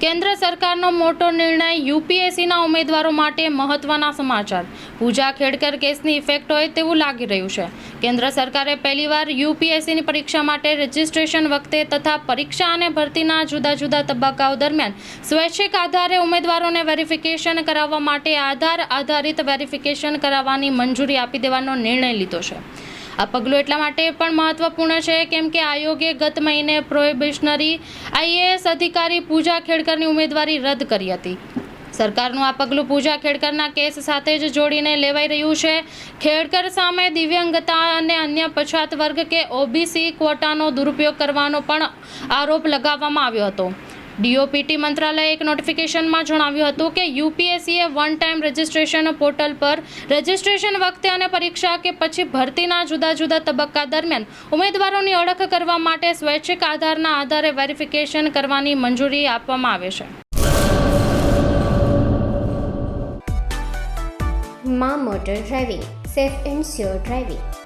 કેન્દ્ર સરકારનો મોટો નિર્ણય યુપીએસસીના ઉમેદવારો માટે મહત્વના સમાચાર. પૂજા ખેડકર કેસની ઇફેક્ટ હોય તેવું લાગી રહ્યું છે. કેન્દ્ર સરકારે પહેલીવાર યુપીએસસીની પરીક્ષા માટે રજિસ્ટ્રેશન વખતે તથા પરીક્ષા અને ભરતીના જુદા જુદા તબક્કાઓ દરમિયાન સ્વૈચ્છિક આધારે ઉમેદવારોને વેરિફિકેશન કરાવવા માટે આધાર આધારિત વેરિફિકેશન કરાવવાની મંજૂરી આપી દેવાનો નિર્ણય લીધો છે. આ પગલું એટલા માટે પણ મહત્વપૂર્ણ છે, કેમ કે આયોગે ગત મહિને પ્રોહિબિશનરી આઈએએસ અધિકારી પૂજા ખેડકરની ઉમેદવારી રદ કરી હતી. સરકારનું આ પગલું પૂજા ખેડકરના કેસ સાથે જ જોડીને લેવાઈ રહ્યું છે. ખેડકર સામે દિવ્યાંગતા અને અન્ય પછાત વર્ગ કે ઓબીસી ક્વોટાનો દુરુપયોગ કરવાનો પણ આરોપ લગાવવામાં આવ્યો હતો. ડીઓપીટી મંત્રાલયે એક નોટિફિકેશનમાં જણાવ્યું હતું કે યુપીએસસીએ વન ટાઈમ રજિસ્ટ્રેશન પોર્ટલ પર રજિસ્ટ્રેશન વખતે અને પરીક્ષા કે પછી ભરતીના જુદા જુદા તબક્કા દરમિયાન ઉમેદવારોની ઓળખ કરવા માટે સ્વૈચ્છિક આધારના આધારે વેરિફિકેશન કરવાની મંજૂરી આપવામાં આવે છે. મા motor driving safe and sure driving